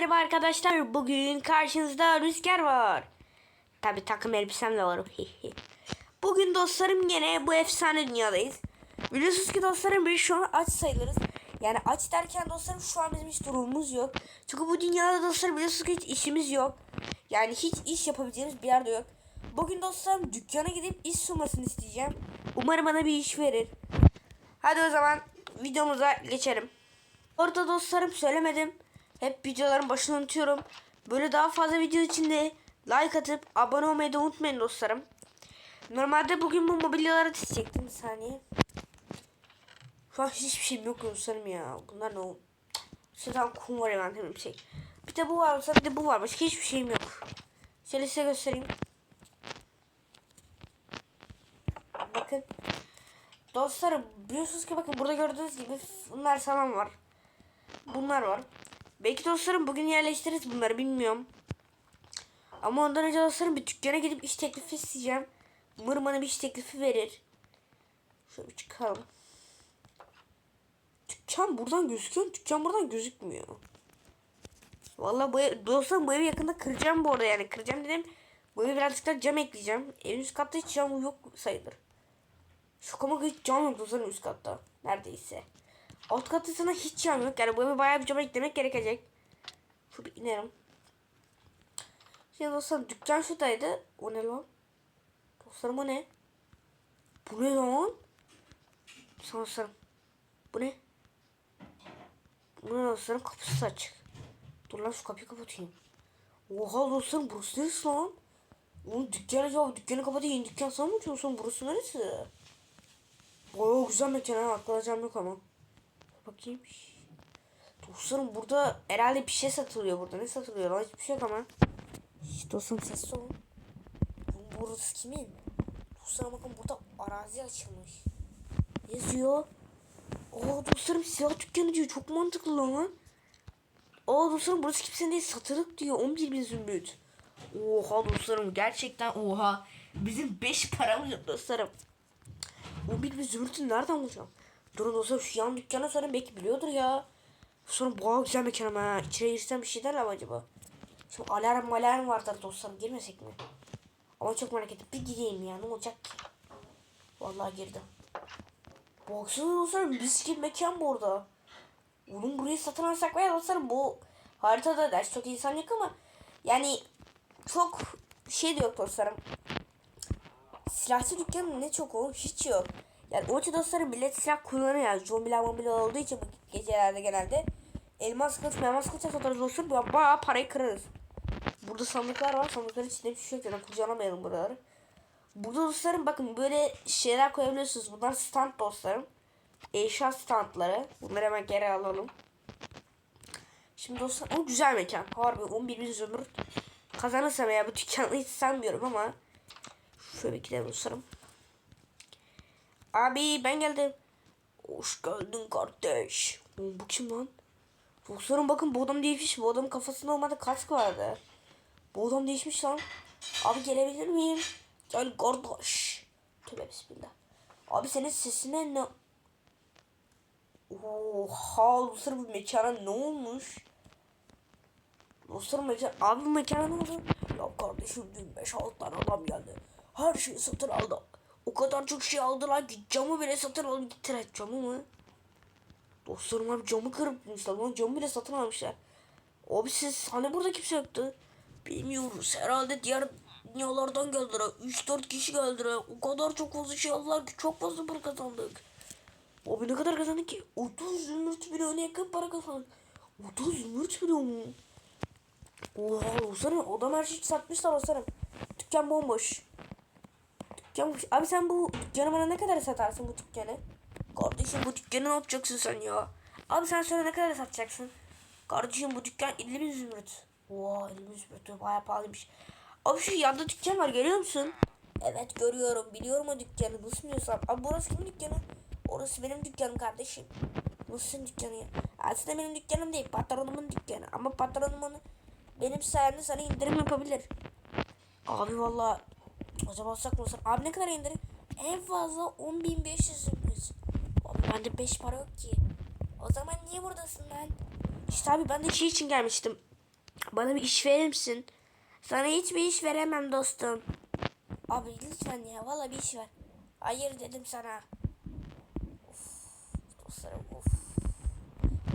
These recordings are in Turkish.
Merhaba arkadaşlar. Bugün karşınızda Rüzgar var. Tabi takım elbisem de var. Bugün dostlarım gene bu efsane dünyadayız. Biliyorsunuz ki dostlarım biz şu an aç sayılırız. Yani aç derken dostlarım şu an bizim hiç durumumuz yok. Çünkü bu dünyada dostlarım biliyorsunuz ki hiç işimiz yok. Yani hiç iş yapabileceğimiz bir yerde yok. Bugün dostlarım dükkana gidip iş sunmasını isteyeceğim. Umarım bana bir iş verir. Hadi o zaman videomuza geçelim. Orada dostlarım söylemedim. Hep videoların başını unutuyorum. Böyle daha fazla video için de like atıp abone olmayı da unutmayın dostlarım. Normalde bugün bu mobilyaları testecektim bir saniye. Şu an hiçbir şeyim yok dostlarım ya. Bunlar ne oldu? Tam kum var hemen hemen bir şey. Bir de bu var bir de bu var. Başka hiçbir şeyim yok. Şöyle size göstereyim. Bakın. Dostlarım biliyorsunuz ki bakın burada gördüğünüz gibi bunlar saman var. Bunlar var. Belki dostlarım bugün yerleştiririz bunları bilmiyorum. Ama ondan önce dostlarım bir dükkana gidip iş teklifi isteyeceğim. Umarım bana bir iş teklifi verir. Şöyle bir çıkalım. Dükkan buradan gözüküyor. Dükkan buradan gözükmüyor. Vallahi bu dostlarım bu evi yakında kıracağım bu arada yani. Kıracağım dedim. Bu eve birazcık daha cam ekleyeceğim. Evin üst katta hiç cam yok sayılır. Şu kama hiç cam yok dostlarım üst katta. Neredeyse. Alt katta sana hiç cam yok. Yani bu eve bayağı bir cam eklemek gerekecek. Şu bir inerim. Şimdi dostlarım dükkan şuradaydı. O ne lan? Dostlarım o ne? Bu ne lan? Dostlarım. Bu ne? Bu ne dostlarım? Kapısı açık. Dur lan şu kapıyı kapatayım. Oha dostlarım burası neresi lan? Oğlum dükkan acaba dükkanı kapatayım. Dükkan sana mı açıyorsun? Burası neresi? Bayağı güzel mekan ha. Akılacağım yok ama. Bakayım. Dostlarım burada herhalde bir şey satılıyor burada. Ne satılıyor lan? Hiçbir şey yok ama. Şş, dostum sessiz olun. Bu- Burası kimin? Dostlarım bakın burada arazi açılmış. Yazıyor. Oo dostlarım silah dükkanı diyor. Çok mantıklı lan. Aa dostlarım burası kimsenin değil satılık diyor. 11 bin zümrüt. Oha dostlarım gerçekten oha. Bizim 5 paramız yok dostlarım. 11 bin zümrütü nereden bulacağım? Durun dostlarım şu yan dükkana sorayım belki biliyordur ya. Sonra bayağı güzel mekan ama ha. İçeri girsem bir şey derler mi acaba? Şimdi alarm alarm vardır dostlarım girmesek mi? Ama çok merak ettim. Bir gireyim ya ne olacak ki? Vallahi girdim. Baksana dostlarım gibi mekan bu arada. Oğlum burayı satın alsak veya dostlarım bu haritada ders çok insan yok ama yani çok şey de yok dostlarım. Silahçı dükkanı ne çok o hiç yok. Yani o için dostlarım millet silah kullanıyor yani. Zombiler mobiler olduğu için bu gecelerde genelde. Elmas kılıç, elmas kılıç satarız dostlarım. Ba- Bayağı parayı kırarız. Burada sandıklar var. Sandıkların içinde bir şey yok. Yani kurcalamayalım buraları. Burada dostlarım bakın böyle şeyler koyabiliyorsunuz. Bunlar stand dostlarım. Eşya standları. Bunları hemen geri alalım. Şimdi dostlar o güzel mekan. Harbi 11 bin zümrüt. Kazanırsam ya bu dükkanı hiç sanmıyorum ama. Şöyle gidelim dostlarım. Abi ben geldim. Hoş geldin kardeş. Bu kim lan? Dostlarım bakın bu adam değişmiş. Bu adamın kafasında olmadı kask vardı. Bu adam değişmiş lan. Abi gelebilir miyim? Gel kardeş. Tövbe bismillah. Abi senin sesine ne... Oha dostlarım bu mekana ne olmuş? Dostlarım mekan... Abi bu mekana ne oldu? Ya kardeşim dün 5-6 tane adam geldi. Her şeyi satın aldı. O kadar çok şey aldılar ki camı bile satın aldı gittiler. Camı mı? Dostlarım abi camı kırpmışlar lan camı bile satın almışlar. Abi siz hani burada kimse yoktu? Bilmiyoruz herhalde diğer dünyalardan geldiler. 3-4 kişi geldiler. O kadar çok fazla şey aldılar ki çok fazla para kazandık. Abi ne kadar kazandık ki? 30 zümrüt milyona yakın para kazandık. 30 zümrüt milyon mu? Oha dostlarım adam her şeyi satmışlar dostlarım. Dükkan bomboş. Bomboş. Abi sen bu dükkanı ne kadar satarsın bu dükkanı? Kardeşim bu dükkanı ne yapacaksın sen ya? Abi sen söyle ne kadar satacaksın? Kardeşim bu dükkan 50 bin zümrüt. Oha 50 bin zümrüt bayağı pahalıymış. Abi şu yanda dükkan var görüyor musun? Evet görüyorum biliyorum o dükkanı nasıl biliyorsan. Abi burası kimin dükkanı? Orası benim dükkanım kardeşim. Nasıl senin dükkanı ya? Aslında benim dükkanım değil patronumun dükkanı. Ama patronumun benim sayemde sana indirim yapabilir. Abi valla acaba alsak mı? Abi ne kadar indirim? En fazla 10.500 zümrüt. Abi bende 5 para yok ki. O zaman niye buradasın lan? İşte abi ben de şey için gelmiştim. Bana bir iş verir misin? Sana hiçbir iş veremem dostum. Abi lütfen ya valla bir iş ver. Hayır dedim sana. Of dostlarım of.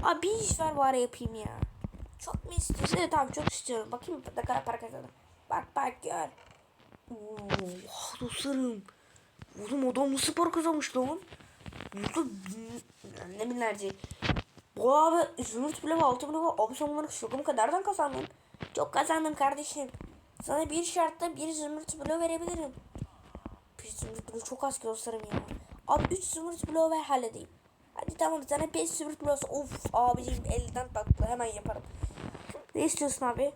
Abi bir iş ver bari yapayım ya. Çok mu istiyorsun? Evet abi çok istiyorum. Bakayım ne kadar para kazandım. Bak bak gör. Oh, dostlarım. Oğlum adam nasıl para kazanmış lan? Burada ne binlerce. Bu abi zümrüt bile altı bile var. Abi sen bunları şokumu kadardan kazandın. Çok kazandım kardeşim. Sana bir şartla bir zümrüt bile verebilirim. Bir zümrüt bile çok az ki dostlarım ya. Abi üç zümrüt bile ver halledeyim. Hadi tamam sana beş zümrüt bile olsa. Of abicim elden tatlı hemen yaparım. Ne istiyorsun abi?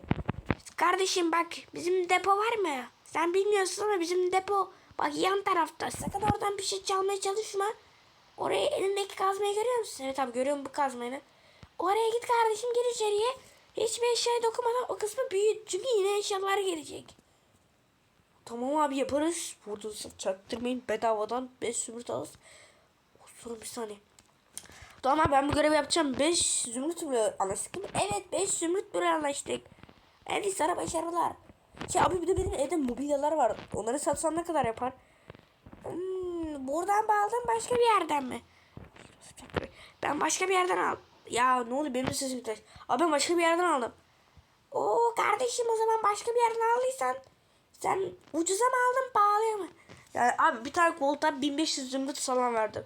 Kardeşim bak bizim depo var mı? Sen bilmiyorsun ama bizim depo bak yan tarafta. Sakın oradan bir şey çalmaya çalışma. Oraya elindeki kazmayı görüyor musun? Evet abi görüyorum bu kazmayı. Oraya git kardeşim gir içeriye. Hiçbir eşyaya dokunmadan o kısmı büyüt. Çünkü yine eşyalar gelecek. Tamam abi yaparız. Burada sırf çaktırmayın bedavadan 5 zümrüt alırız. Oturun bir saniye. Tamam abi ben bu görevi yapacağım. 5 zümrüt bile anlaştık? Evet 5 zümrüt bile anlaştık. Evet sana başarılar. Şey abi bir de benim evde mobilyalar var. Onları satsam ne kadar yapar? Hmm, buradan mı aldın başka bir yerden mi? Ben başka bir yerden aldım. Ya ne oluyor benim de sesim gitti. Abi ben başka bir yerden aldım. Oo kardeşim o zaman başka bir yerden aldıysan sen ucuza mı aldın pahalıya mı? Yani abi bir tane koltuğa 1500 zümrüt falan verdim.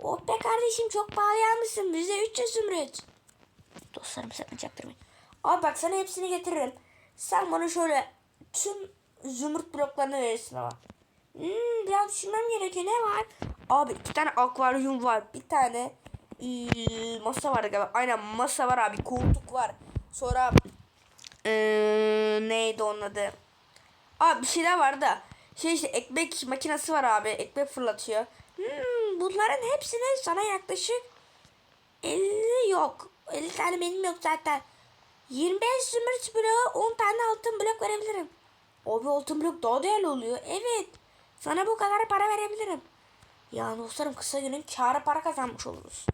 Oh be kardeşim çok pahalı almışsın. Bize 300 zümrüt. Dostlarım sakın. Abi bak sana hepsini getiririm. Sen bana şöyle tüm zümrüt bloklarını verirsin ama. Hmm, biraz düşünmem gerekiyor. Ne var? Abi iki tane akvaryum var. Bir tane ee, masa var galiba. Aynen masa var abi. Koltuk var. Sonra ee, neydi onun adı? Abi bir şeyler var da. Şey işte ekmek makinesi var abi. Ekmek fırlatıyor. Hmm, bunların hepsine sana yaklaşık 50 yok. 50 tane benim yok zaten. 25 zümrüt bloğu 10 tane altın blok verebilirim. Abi altın blok daha değerli oluyor. Evet. Sana bu kadar para verebilirim. Ya dostlarım kısa günün kâra para kazanmış oluruz.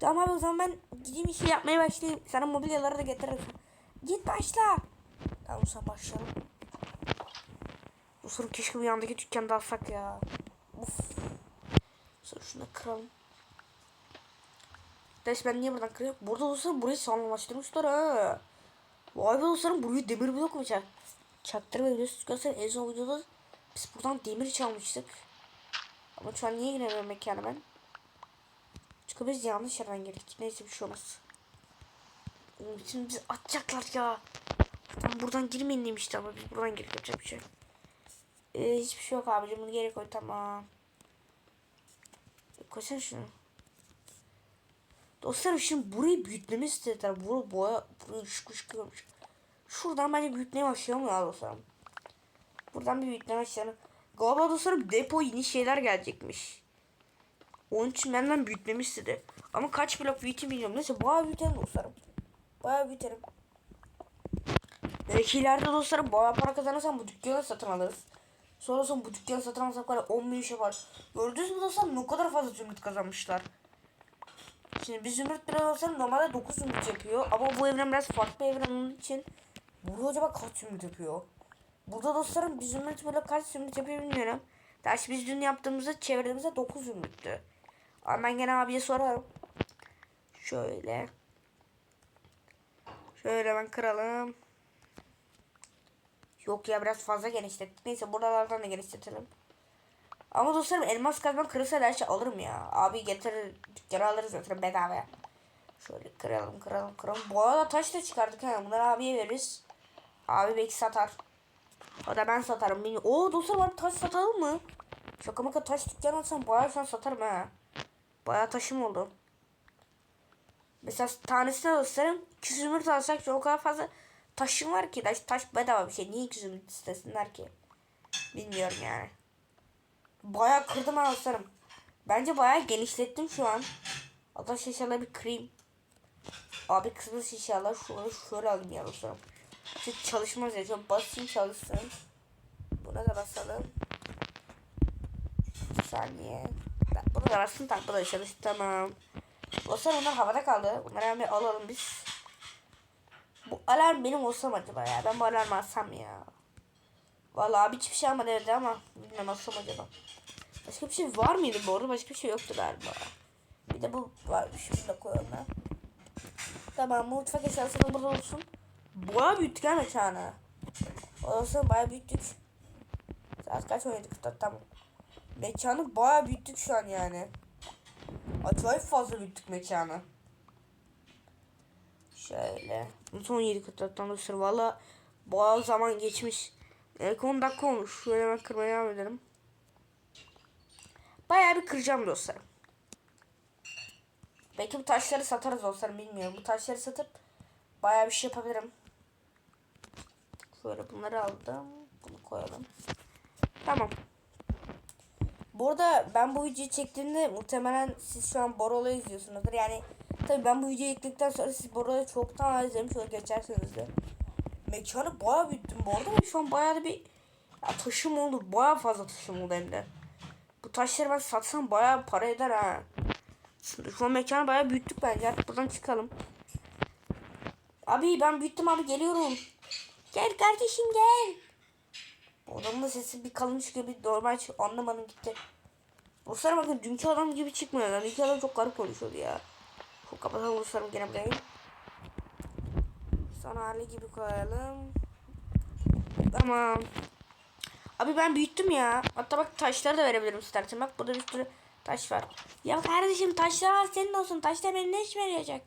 Tamam abi o zaman ben gideyim işi yapmaya başlayayım. Sana mobilyaları da getiririm. Git başla. Tamam sen başlayalım. Dostlarım keşke bu yandaki dükkanda alsak ya. Uf. Sonra şunu kıralım. Ders ben niye buradan kırıyorum? Burada dostlarım burayı sağlamlaştırmışlar ha. Vay be dostlarım burayı demir blok mu çak? Çaktırma biliyorsunuz. Göstereyim en son videoda biz buradan demir çalmıştık. Ama şu an niye giremiyorum mekana ben? Çünkü biz yanlış yerden girdik. Neyse bir şey olmaz. Şimdi bizi atacaklar ya. Buradan, buradan girmeyin demişti ama biz buradan girdik yapacak bir şey. Ee, hiçbir şey yok abicim bunu geri koy tamam. Koysana şunu. Dostlarım şimdi burayı büyütmemi istediler. Bura boya, burayı ışık görmüş. Şuradan bence büyütmeye başlayalım ya dostlarım. Buradan bir büyütmeye başlayalım. Galiba dostlarım depo yeni şeyler gelecekmiş. Onun için benden büyütmemi istedi. Ama kaç blok büyüteyim bilmiyorum. Neyse bayağı büyütelim dostlarım. Bayağı büyütelim. Belki ileride dostlarım bayağı para kazanırsam bu dükkanı satın alırız. Sonra sonra bu dükkanı satın alırsak var ya 10 bin iş yapar. Gördünüz mü dostlarım ne kadar fazla zümrüt kazanmışlar. Şimdi bir zümrüt biraz olsa normalde 9 zümrüt yapıyor. Ama bu evren biraz farklı evren onun için. Burada acaba kaç zümrüt yapıyor? Burada dostlarım bir zümrüt böyle kaç zümrüt yapıyor bilmiyorum. Ders biz dün yaptığımızda çevirdiğimizde 9 zümrüttü. Ama ben gene abiye sorarım. Şöyle. Şöyle ben kıralım. Yok ya biraz fazla genişlettik. Neyse buralardan da genişletelim. Ama dostlarım elmas kazmam kırılsa her şey alırım ya. Abi getirir dükkana alırız zaten bedavaya. Şöyle kıralım kıralım kıralım. Bu arada taş da çıkardık ha. Bunları abiye veririz. Abi belki satar. O da ben satarım. Bilmiyorum. Oo dostlarım abi taş satalım mı? Şaka maka taş dükkanı alsam bayağı an satarım ha. Bayağı taşım oldu. Mesela tanesine dostlarım 2 zümrüt alsak o kadar fazla taşım var ki. Taş, taş bedava bir şey. Niye 2 zümrüt istesinler ki? Bilmiyorum yani. Bayağı kırdım ha dostlarım. Bence bayağı genişlettim şu an. Hatta şişeleri bir kırayım. Abi kısmı şişeler şöyle şöyle alayım ya dostlarım. Hiç çalışmaz ya. Şöyle basayım çalışsın. Buna da basalım. Bir saniye. Bunu da bassın tak bu da çalıştı tamam. Dostlar onlar havada kaldı. Bunları hemen alalım biz. Bu alarm benim olsam acaba ya. Ben bu alarmı alsam ya. Vallahi abi hiçbir şey almadı evde ama bilmem alsam acaba. Başka bir şey var mıydı bu arada? Başka bir şey yoktu galiba. Bir de bu varmış. Şunu da koyalım ha. Tamam mutfak eşyası da burada olsun. Bayağı büyüttük ha mekanı. Olsun bayağı büyüttük. Saat kaç oynadık tamam. Mekanı bayağı büyüttük şu an yani. Acayip fazla büyüttük mekanı. Şöyle. Son 7 kıtlattan da valla bayağı zaman geçmiş. İlk 10 dakika olmuş. Şöyle hemen kırmaya devam edelim. Bayağı bir kıracağım dostlarım. Belki bu taşları satarız dostlarım bilmiyorum. Bu taşları satıp bayağı bir şey yapabilirim. Şöyle bunları aldım. Bunu koyalım. Tamam. Burada ben bu videoyu çektiğimde muhtemelen siz şu an Borol'u izliyorsunuzdur. Yani tabii ben bu videoyu ekledikten sonra siz Borol'u çoktan izlemiş olur geçersiniz de. Mekanı bayağı büyüttüm bu arada ve şu an bayağı da bir ya, taşım oldu. Bayağı fazla taşım oldu hem de. Bu taşları ben satsam bayağı para eder ha. Şu an mekanı bayağı büyüttük bence. Artık buradan çıkalım. Abi ben büyüttüm abi geliyorum. Gel kardeşim gel. Adamın da sesi bir kalın çıkıyor bir normal çıkıyor. Anlamadım gitti. Dostlarım bakın dünkü adam gibi çıkmıyor. Yani dünkü adam çok garip konuşuyordu ya. Çok kapatalım dostlarım gene burayı. Sana hali gibi koyalım. Tamam. Abi ben büyüttüm ya. Hatta bak taşları da verebilirim istersen. Bak burada bir sürü taş var. Ya kardeşim taşlar senin olsun. Taşlar benim ne işime yarayacak?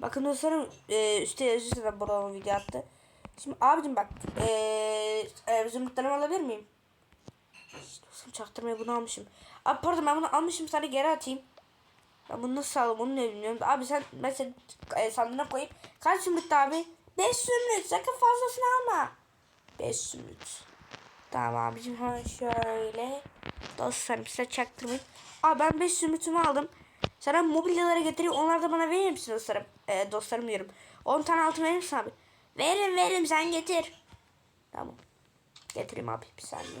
Bakın dostlarım e, üstte yazıyor da burada video attı. Şimdi abicim bak eee e, zümrütlerimi alabilir miyim? Dostum çaktırmaya bunu almışım. Abi pardon ben bunu almışım sana geri atayım. Ben bunu nasıl aldım onu ne bilmiyorum. Abi sen mesela e, sandığına koyup kaç zümrüt abi? 5 zümrüt sakın fazlasını alma. 5 zümrüt. Tamam abicim hemen şöyle. Dostlarım size çaktırmayın. Abi ben 5 zümrütümü aldım. Sana mobilyalara getireyim. Onlar da bana verir misin dostlarım? E, dostlarım diyorum. 10 tane altın verir misin abi? Veririm veririm sen getir. Tamam. Getireyim abi bir saniye.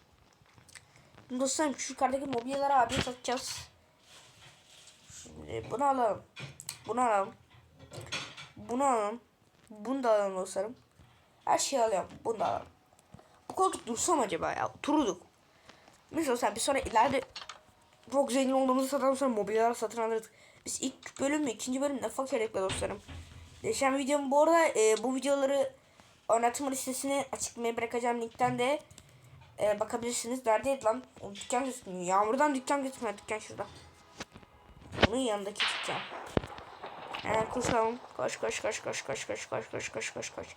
Dostlarım şu yukarıdaki mobilyaları abi satacağız. Şimdi bunu alalım. Bunu alalım. Bunu alalım. Bunu da alalım dostlarım. Her şeyi alıyorum. Bunu da alalım. Bu koltuk dursam acaba ya? Otururduk. Mesela sen bir sonra ileride çok zengin olduğumuzu satalım sonra mobilyalar satın alırız. Biz ilk bölüm mü ikinci bölüm ne fakirlikle dostlarım. Geçen videom bu arada e, bu videoları oynatma listesine açıklamaya bırakacağım linkten de e, bakabilirsiniz. Neredeydi lan? O dükkan gözükmüyor. Yağmurdan dükkan gözükmüyor. Dükkan şurada. Bunun yanındaki dükkan. Hemen koşalım. Koş koş koş koş koş koş koş koş koş koş koş.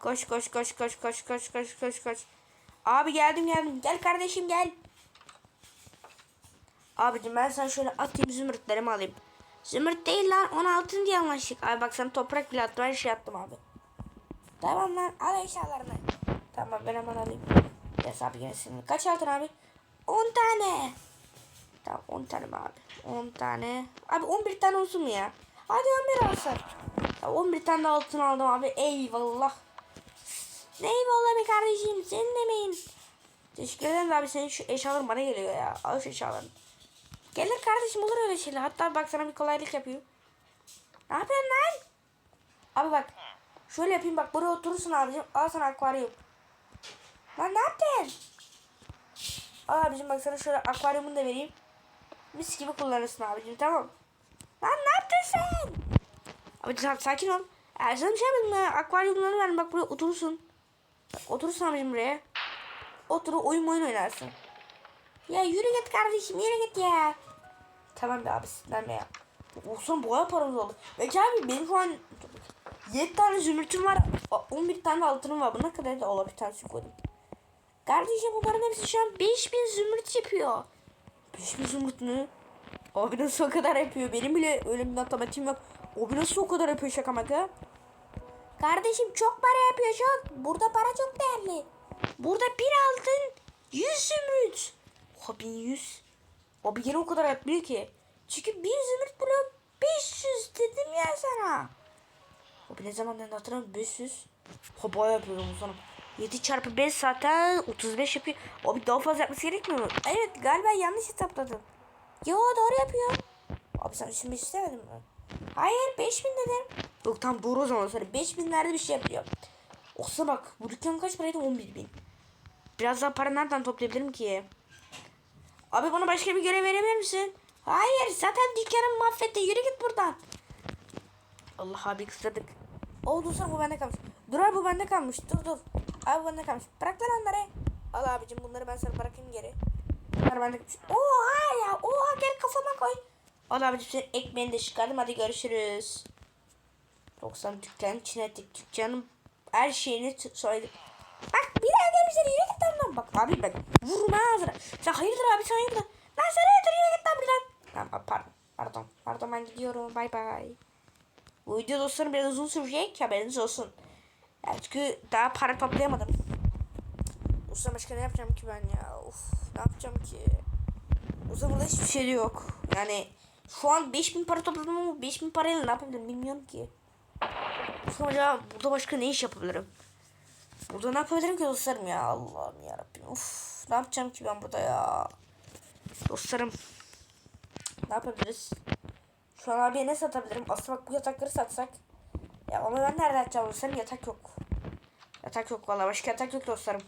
Koş koş koş koş koş koş koş koş koş. Abi geldim geldim. Gel kardeşim gel. Abicim ben sana şöyle atayım zümrütlerimi alayım. Zümrüt değil lan 16 diye anlaştık. Abi bak sana toprak bile attım her şey attım abi. Tamam lan al eşyalarını. Tamam ben hemen alayım. Hesabı gelsin. Kaç altın abi? 10 tane. Tamam 10 tane mi abi? 10 tane. Abi 11 tane olsun mu ya? Hadi 11 olsun. Tamam, 11 tane de altın aldım abi. Eyvallah. Ne eyvallah be kardeşim. Senin emeğin. Teşekkür ederim abi. Senin şu eşyaların bana geliyor ya. Al şu eşyalarını. Gelir kardeşim olur öyle şeyler. Hatta bak sana bir kolaylık yapıyor. Ne yapıyorsun lan? Abi bak. Şöyle yapayım bak buraya oturursun abicim. Al sana akvaryum. Lan ne yaptın? Abicim bak sana şöyle akvaryumunu da vereyim. Mis gibi kullanırsın abicim tamam. Lan ne yaptın sen? Abi tamam sakin ol. Eğer sana bir şey yapmadım ya. Akvaryumlarını verin bak buraya oturursun. Bak, oturursun abicim buraya. Otur oyun oyun oynarsın. Ya yürü git kardeşim yürü git ya. Tamam be abi sinirlenme ya. Olsun bu kadar paramız oldu. Peki abi benim şu an 7 tane zümrütüm var. 11 tane altınım var. Buna kadar da olabilir bir tanesi koydum. Kardeşim bunların hepsi şu an 5000 zümrüt yapıyor. 5000 zümrüt mü? Abi nasıl o kadar yapıyor? Benim bile öyle bir matematiğim yok. O nasıl o kadar yapıyor şaka maka? Kardeşim çok para yapıyor çok. Burada para çok değerli. Burada bir altın 100 zümrüt. Oha 1100. Abi yine o kadar yapmıyor ki. Çünkü bir zümrüt blok 500 dedim ya sana. Abi ne zamandan hatırlamıyorum 500. Ha bayağı yapıyorum o zaman. 7 çarpı 5 zaten 35 yapıyor. Abi daha fazla yapması gerekmiyor mu? Evet galiba yanlış hesapladım. Yo doğru yapıyor. Abi sen şimdi istemedin mi? Hayır 5000 dedim. Yok tam doğru o zaman sonra 5000'lerde bir şey yapıyor. Olsa bak bu dükkan kaç paraydı 11 bin. Biraz daha para nereden toplayabilirim ki? Abi bana başka bir görev verebilir misin? Hayır zaten dükkanımı mahvetti yürü git buradan. Allah abi kısadık. O dur sen bu bende kalmış. Dur abi bu bende kalmış. Dur dur. Abi bende kalmış. Bırak lan onları. Al abicim bunları ben sana bırakayım geri. Bunlar bende kalmış. Oha ya. Oha gel kafama koy. Al abicim senin ekmeğini de çıkardım. Hadi görüşürüz. 90 dükkan çiğnettik. Dükkanın her şeyini söyledik. Bak bir daha gelmişler yürü git lan. Bak abi ben vururum ha ağzına. Sen hayırdır abi sen hayırdır. Lan sen hayırdır yürü git lan buradan. Tamam pardon. Pardon. Pardon ben gidiyorum. Bay bay. Bu video dostlarım biraz uzun sürecek haberiniz olsun. Yani çünkü daha para toplayamadım. Dostlarım başka ne yapacağım ki ben ya? Of ne yapacağım ki? O zaman da hiçbir şey yok. Yani şu an 5000 para topladım ama 5000 parayla ne yapabilirim bilmiyorum ki. Dostlarım acaba burada başka ne iş yapabilirim? Burada ne yapabilirim ki dostlarım ya? Allah'ım yarabbim. Uf ne yapacağım ki ben burada ya? Dostlarım ne yapabiliriz? Şu an abiye ne satabilirim? Aslında bak bu yatakları satsak. Ya ama ben nerede yatacağım dostlarım? Yatak yok. Yatak yok valla. Başka yatak yok dostlarım.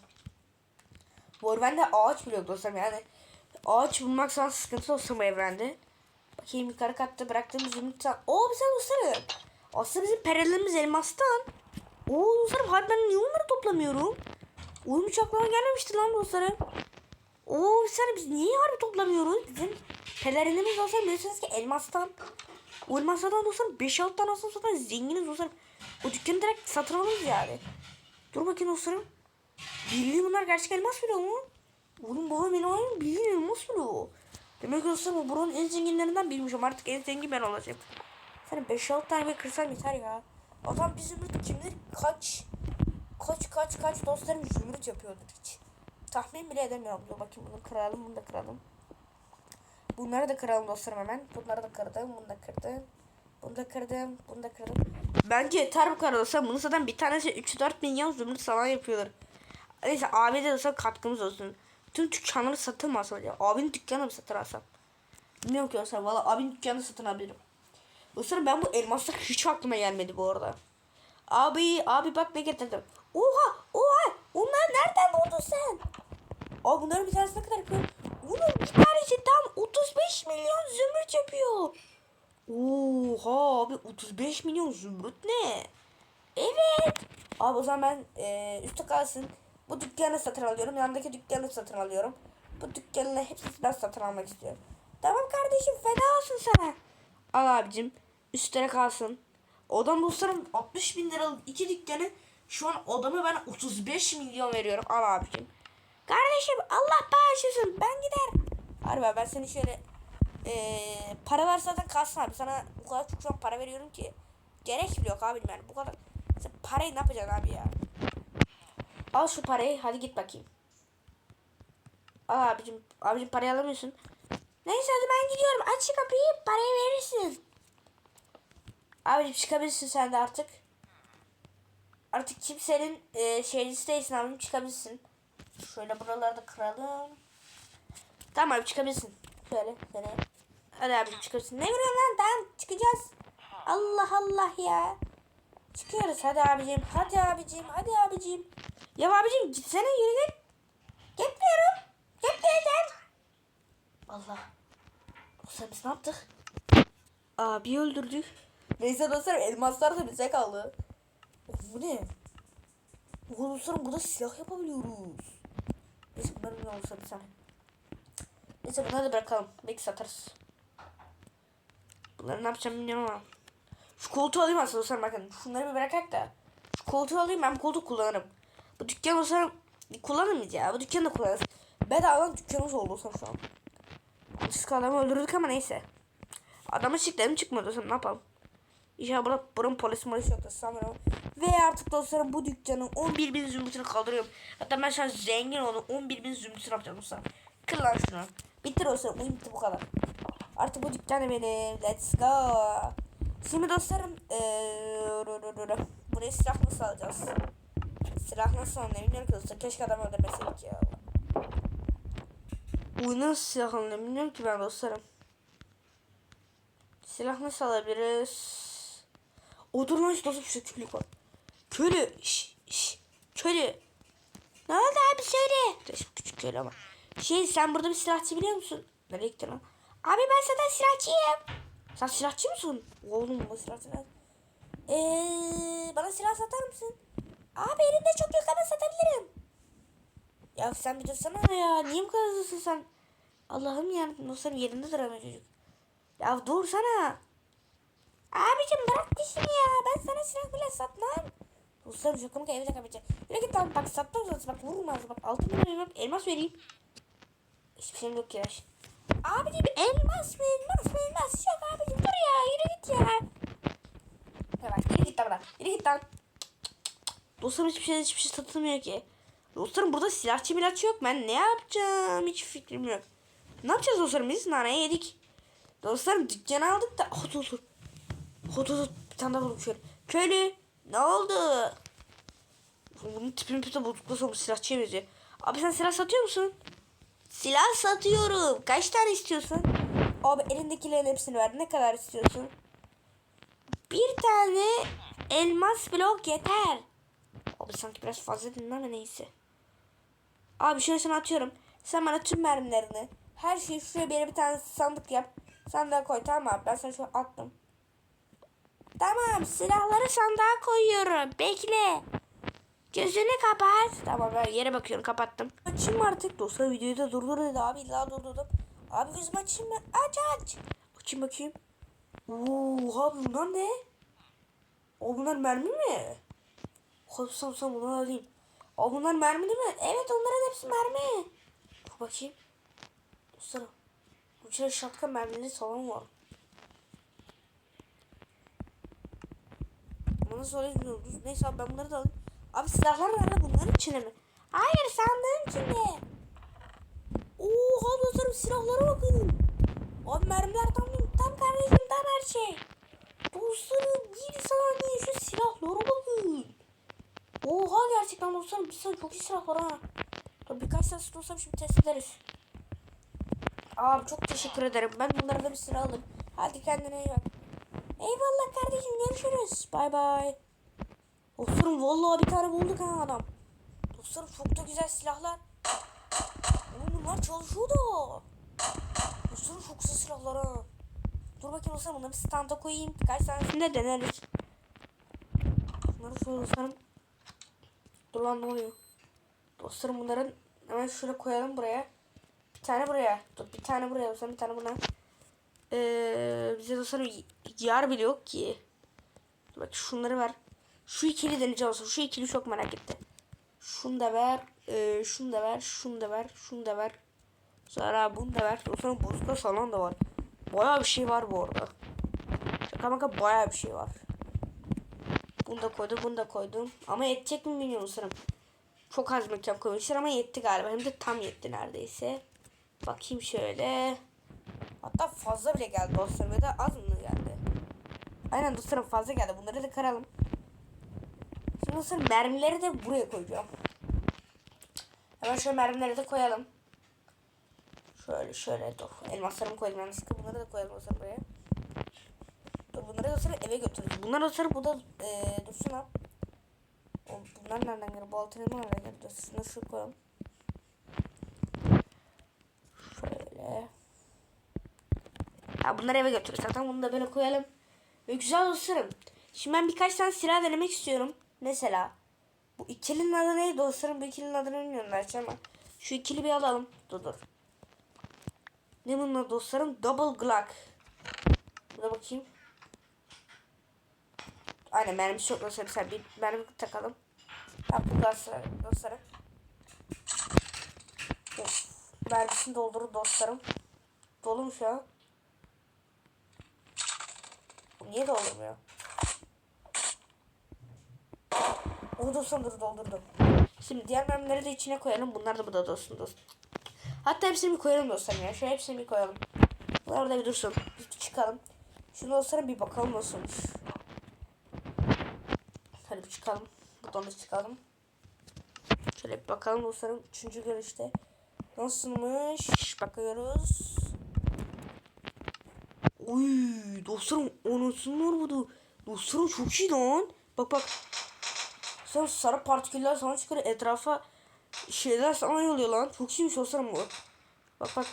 Bu evrende ağaç bile yok dostlarım yani. Ağaç bulmak sana sıkıntı bu evrende. Bakayım yukarı katta bıraktığımız tan- Oo güzel dostlarım. Aslında bizim perelimiz elmastan. Oo dostlarım harbiden niye onları toplamıyorum? Oyun hiç aklıma gelmemişti lan dostlarım. Oo dostlarım biz niye harbi toplamıyoruz? Bizim pelerinimiz dostlarım biliyorsunuz ki elmastan. Elmaslardan dostlarım 5-6 tane aslında zaten zenginiz dostlarım. O dükkanı direkt satın alırız yani. Dur bakayım dostlarım. Bildiğin bunlar gerçek elmas bile mu? Oğlum babam benim ayım bildiğin elmas bile o. Demek ki dostlarım buranın en zenginlerinden birmişim. Artık en zengin ben olacağım. Sana 5-6 tane kırsam yeter ya. Zaman bir zümrüt kim bilir kaç kaç kaç kaç dostlarım zümrüt yapıyordur hiç. Tahmin bile edemiyorum. Dur bakayım bunu kıralım bunu da kıralım. Bunları da kıralım dostlarım hemen. Bunları da kırdım. Bunu da kırdım. Bunu da kırdım. Bunu da kırdım. Bence yeter bu kadar olsa. Bunu zaten bir tanesi 3-4 milyon zümrüt falan yapıyorlar. Neyse abi de olsa katkımız olsun. Tüm dükkanları satın mı alsam? Abinin dükkanını mı satın alsam? Bilmiyorum ki olsa. Valla abinin dükkanını satın alabilirim. Dostlarım ben bu elmaslar hiç aklıma gelmedi bu arada. Abi abi bak ne getirdim. Oha oha onlar nereden buldun sen? Aa bunların bir tanesi ne kadar yapıyor? Bunun bir tanesi tam 35 milyon zümrüt yapıyor. Oha abi 35 milyon zümrüt ne? Evet. Abi o zaman ben e, üstte kalsın. Bu dükkanı satın alıyorum. Yanındaki dükkanı satın alıyorum. Bu dükkanı hepsini ben satın almak istiyorum. Tamam kardeşim feda olsun sana. Al abicim. Üstlere kalsın. Odam dostlarım 60 bin liralık iki dükkanı. Şu an odamı ben 35 milyon veriyorum. Al abicim. Kardeşim Allah bağışlasın. Ben gider. Harbi ben seni şöyle eee para ver zaten kalsın abi. Sana bu kadar çok şu para veriyorum ki. Gerek bile yok abi yani bu kadar. Sen parayı ne yapacaksın abi ya? Al şu parayı hadi git bakayım. Al abicim. Abicim parayı alamıyorsun. Neyse hadi ben gidiyorum. Aç şu kapıyı parayı verirsin. Abicim çıkabilirsin sen de artık. Artık kimsenin e, şeycisi değilsin abicim çıkabilirsin. Şöyle buraları da kıralım. Tamam abi çıkabilirsin. Şöyle seni. Hadi abicim çıkabilirsin. Ne vuruyorsun lan? Tamam çıkacağız. Allah Allah ya. Çıkıyoruz hadi abicim. Hadi abicim. Hadi abicim. Ya abicim gitsene yürü git. Gitmiyorum. Gitmeyeceğim. Allah. Dostlar biz ne yaptık? Abi öldürdük. Neyse dostlar elmaslar da bize kaldı. Of, bu ne? Oğlum dostlarım burada silah yapabiliyoruz. Neyse bunları ne olursa bir saniye. Neyse bunları da bırakalım. Belki satarız. Bunları ne yapacağım bilmiyorum ama. Şu koltuğu alayım aslında dostlarım bakın. Şunları bir bırakak da. Şu koltuğu alayım ben bu koltuğu kullanırım. Bu dükkan dostlarım kullanırız ya. Bu dükkanı da kullanırız. Bedavadan dükkanımız oldu dostlarım şu an. Yanlışlıkla adamı öldürdük ama neyse. Adamı çıktı hem çıkmadı dostlarım ne yapalım. İnşallah burada buranın polis molisi yok da sanırım. Ve artık dostlarım bu dükkanın 11 bin zümrütünü kaldırıyorum. Hatta ben şu an zengin oldum. 11 bin zümrütünü yapacağım dostlarım. Kır lan şunu. Bitti dostlarım. Oyun bitti bu kadar. Artık bu dükkan da benim. Let's go. Şimdi dostlarım. Ee, buraya silah nasıl alacağız? Silah nasıl alınıyor bilmiyorum ki dostlar. Keşke adam öldürmeseydik ya. Oyunu nasıl silah alınıyor bilmiyorum ki ben dostlarım. Silah nasıl alabiliriz? Odur lan dostum şu köylü var. Köylü. Şş, şş, köylü. Ne oldu abi söyle. Dur, Küçük köylü ama. Şey sen burada bir silahçı biliyor musun? Nereye gittin lan? Abi ben zaten silahçıyım. Sen silahçı mısın? Oğlum bu silahçı ne? Eee bana silah satar mısın? Abi elimde çok yok ama satabilirim. Ya sen bir dursana ya. Niye bu kadar hızlısın sen? Allah'ım ya. Dostlarım yerinde duramıyor çocuk. Ya dursana. Abicim bırak dişini ya. Ben sana silah bile satmam. Dostlarım şaka mı evde kapayacak. Yürü git lan bak sattım zaten bak vurmaz bak altın elmas vereyim. Hiçbir şeyim yok ya. Abicim elmas mı elmas mı elmas yok abicim dur ya yürü git ya. Ya bak yürü git lan yürü git lan. Dostlarım hiçbir şey hiçbir şey satılmıyor ki. Dostlarım burada silahçı milahçı yok. Ben ne yapacağım hiç fikrim yok. Ne yapacağız dostlarım biz naneye yedik. Dostlarım dükkanı aldık da. Dur. Oh, dur dur. Bir tane daha buldum şöyle. Köylü. Ne oldu? Bunun tipini pütü bulduktan sonra silahçıya benziyor. Abi sen silah satıyor musun? Silah satıyorum. Kaç tane istiyorsun? Abi elindekilerin hepsini ver. Ne kadar istiyorsun? Bir tane elmas blok yeter. Abi sanki biraz fazla dedin ama neyse. Abi şöyle sana atıyorum. Sen bana tüm mermilerini, her şeyi şuraya bir bir tane sandık yap. Sandığa koy tamam abi? Ben sana an attım. Tamam silahları sandığa koyuyorum. Bekle. Gözünü kapat. Tamam ben yere bakıyorum kapattım. Açayım artık. Dostlar videoyu da durdur dedi abi. İlla durdurdum. Abi gözümü açayım mı? Aç aç. Açayım bakayım. Oha bunlar ne? O bunlar mermi mi? Kopsam sam bunları alayım. O bunlar mermi değil mi? Evet onların hepsi mermi. Dur bakayım. Dostlar. Bu içeri şapka mermili salon var. Bana söylemiyoruz. Neyse abi ben bunları da alayım. Abi silahlar nerede? Bunların içine mi? Hayır sandığın içinde. Oha dostlarım silahlara bakın. Abi mermiler tam tam kardeşim tam her şey. Dostlarım bir saniye şu silahlara bakın. Oha gerçekten dostlarım bir saniye çok iyi silah var ha. Dur birkaç tane dostlarım şimdi test ederiz. Abi çok teşekkür ederim. Ben bunlardan bir silah aldım. Hadi kendine iyi bak. Eyvallah kardeşim görüşürüz. Bay bay. Dostlarım vallahi bir tane bulduk ha adam. Dostlarım çok da güzel silahlar. Oğlum bunlar çalışıyor da. Dostlarım çok güzel silahlar ha. Dur bakayım dostlarım bunları standa koyayım. Birkaç tanesini de deneriz. Bunları şöyle dostlarım. Dur lan ne oluyor? Dostlarım bunların hemen şöyle koyalım buraya. Bir tane buraya. Dur bir tane buraya dostlarım bir tane buna. Ee, bize dostlarım yer bile yok ki. Bak şunları ver. Şu ikili deneyeceğim olsun. Şu ikili çok merak etti. Şunu da ver. E, şunu da ver. Şunu da ver. Şunu da ver. Sonra bunu da ver. Sonra bozuklar falan da var. Baya bir şey var bu arada. Şaka maka baya bir şey var. Bunu da koydum. Bunu da koydum. Ama yetecek mi bilmiyorum sanırım. Çok az mekan koymuşlar ama yetti galiba. Hem de tam yetti neredeyse. Bakayım şöyle. Hatta fazla bile geldi dostlarım ya da az mı geldi? Aynen dostlarım fazla geldi. Bunları da kıralım. Şimdi dostlarım mermileri de buraya koyacağım. Hemen şöyle mermileri de koyalım. Şöyle şöyle dur. Elmaslarımı koydum yanlışlıkla. Bunları da koyalım dostlarım buraya. Dur bunları dostlarım eve götürürüz. Bunlar dostlarım burada e, dursun ha. O, bunlar nereden geliyor? Bu altın elma nereden geliyor? Şunu şu koyalım. Şöyle. Ya bunları eve götürürüz. Zaten bunu da böyle koyalım. Ve güzel dostlarım. Şimdi ben birkaç tane silah denemek istiyorum. Mesela. Bu ikilinin adı neydi dostlarım? Bu ikilinin adını bilmiyorum belki ama. Şu ikili bir alalım. Dur dur. Ne bunun adı dostlarım? Double Glock. Buna bakayım. Aynen mermisi yok dostlarım. Sen bir mermi takalım. Yaptık dostlarım. dostlarım. Of. Mermisini doldurur dostlarım. Dolu mu şu an? Bu niye doldurmuyor? Oh dostum dur doldurdum. Şimdi diğer mermileri de içine koyalım. Bunlar da burada dostum dostum. Hatta hepsini bir koyalım dostlarım ya. Şöyle hepsini bir koyalım. Bunlar orada bir dursun. Bir çıkalım. Şunu dostlarım bir bakalım nasılmış. Hadi bir çıkalım. Buradan da çıkalım. Şöyle bir bakalım dostlarım. Üçüncü görüşte. Nasılmış? Bakıyoruz. Oy dostlarım anasını var bu Dostlarım çok iyi lan. Bak bak. Sen sarı partiküller sana çıkıyor etrafa şeyler sana yolluyor lan. Çok iyiymiş dostlarım bu. Bak bak.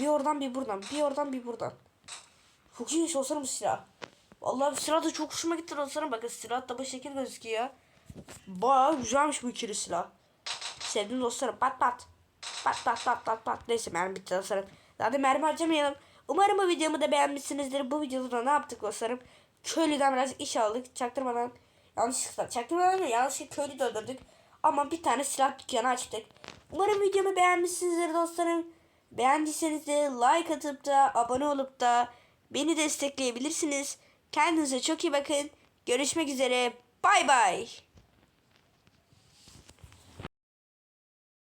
Bir oradan bir buradan. Bir oradan bir buradan. Çok iyiymiş dostlarım bu silah. Vallahi bu silah da çok hoşuma gitti dostlarım. Bakın silah da bu şekil gözüküyor. Baya güzelmiş bu ikili silah. Sevdim dostlarım. Pat pat. Pat pat pat pat pat. Neyse mermi bitti dostlarım. Da mermi harcamayalım. Umarım bu videomu da beğenmişsinizdir. Bu videoda da ne yaptık dostlarım? Köylüden birazcık iş aldık. Çaktırmadan yanlışlıkla çaktırmadan mı? Yanlışlıkla köylü de. Ama bir tane silah dükkanı açtık. Umarım videomu beğenmişsinizdir dostlarım. Beğendiyseniz de like atıp da abone olup da beni destekleyebilirsiniz. Kendinize çok iyi bakın. Görüşmek üzere. Bay bay.